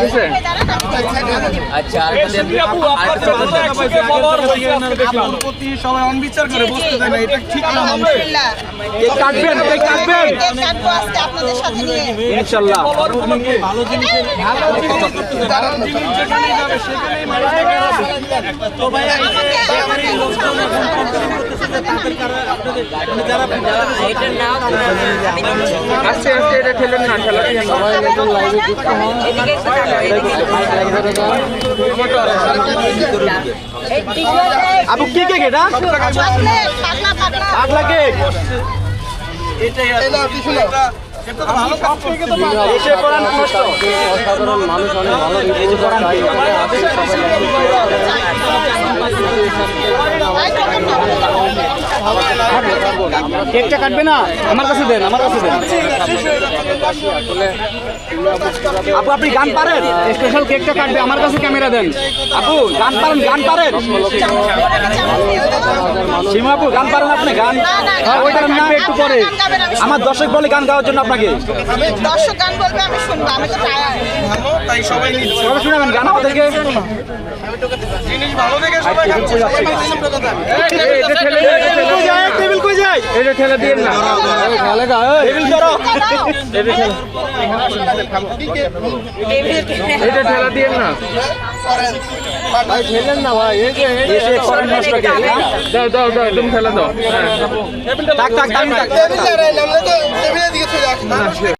আছে আচ্ছা সবাই অনবিচার করে বসতে দেয় না এটা ঠিক না কাটবেন কাটবেন কেক কাটবো আজকে আপনাদের সাথে নিয়ে ইনশাল্লাহ ভালো জিনিস যেখানেই যাবে সেখানেই মানুষ তো ভাই আমি দিচ্ছি আস্তে আস্তে এটা ঠেলেন না আপু কি কেক এটা? আগলা কেক এটা এটা ভালো কাজ থেকে তো এসে সাধারণ মানুষ অনেক ভালো। কেকটা কাটবে না? আমার কাছে দেন, আমার কাছে দেন। আপু, আপনি গান পারেন? স্পেশাল কেকটা কাটবে, আমার কাছে ক্যামেরা দেন। আপু, গান পারেন গান পারেন। সীমা গান পারেন আপনি গান হ্যাঁ, ওইটার নাম একটু পরে। আমার দর্শক বলে গান গাওয়ার জন্য আপনাকে দর্শক গান বলবে আমি শুনব আমি তো তাই সবাই সবাই শুনাবেন গান আমাদেরকে জিনিস ভালো দেখে সবাই। টেবিল কই এটা ঠেলে দিয়ে না। টেবিল ধরো। এটা ঠেলা। দিয়ে না। ঠেলেন না ভাই এই যে এসে করেন নষ্ট করে দাও দাও দাও তুমি ঠেলা দাও। হ্যাঁ। টাক টাক টাক থাক। টেবিলে রে, নামলে তো টেবিলের দিকে চলে আসে।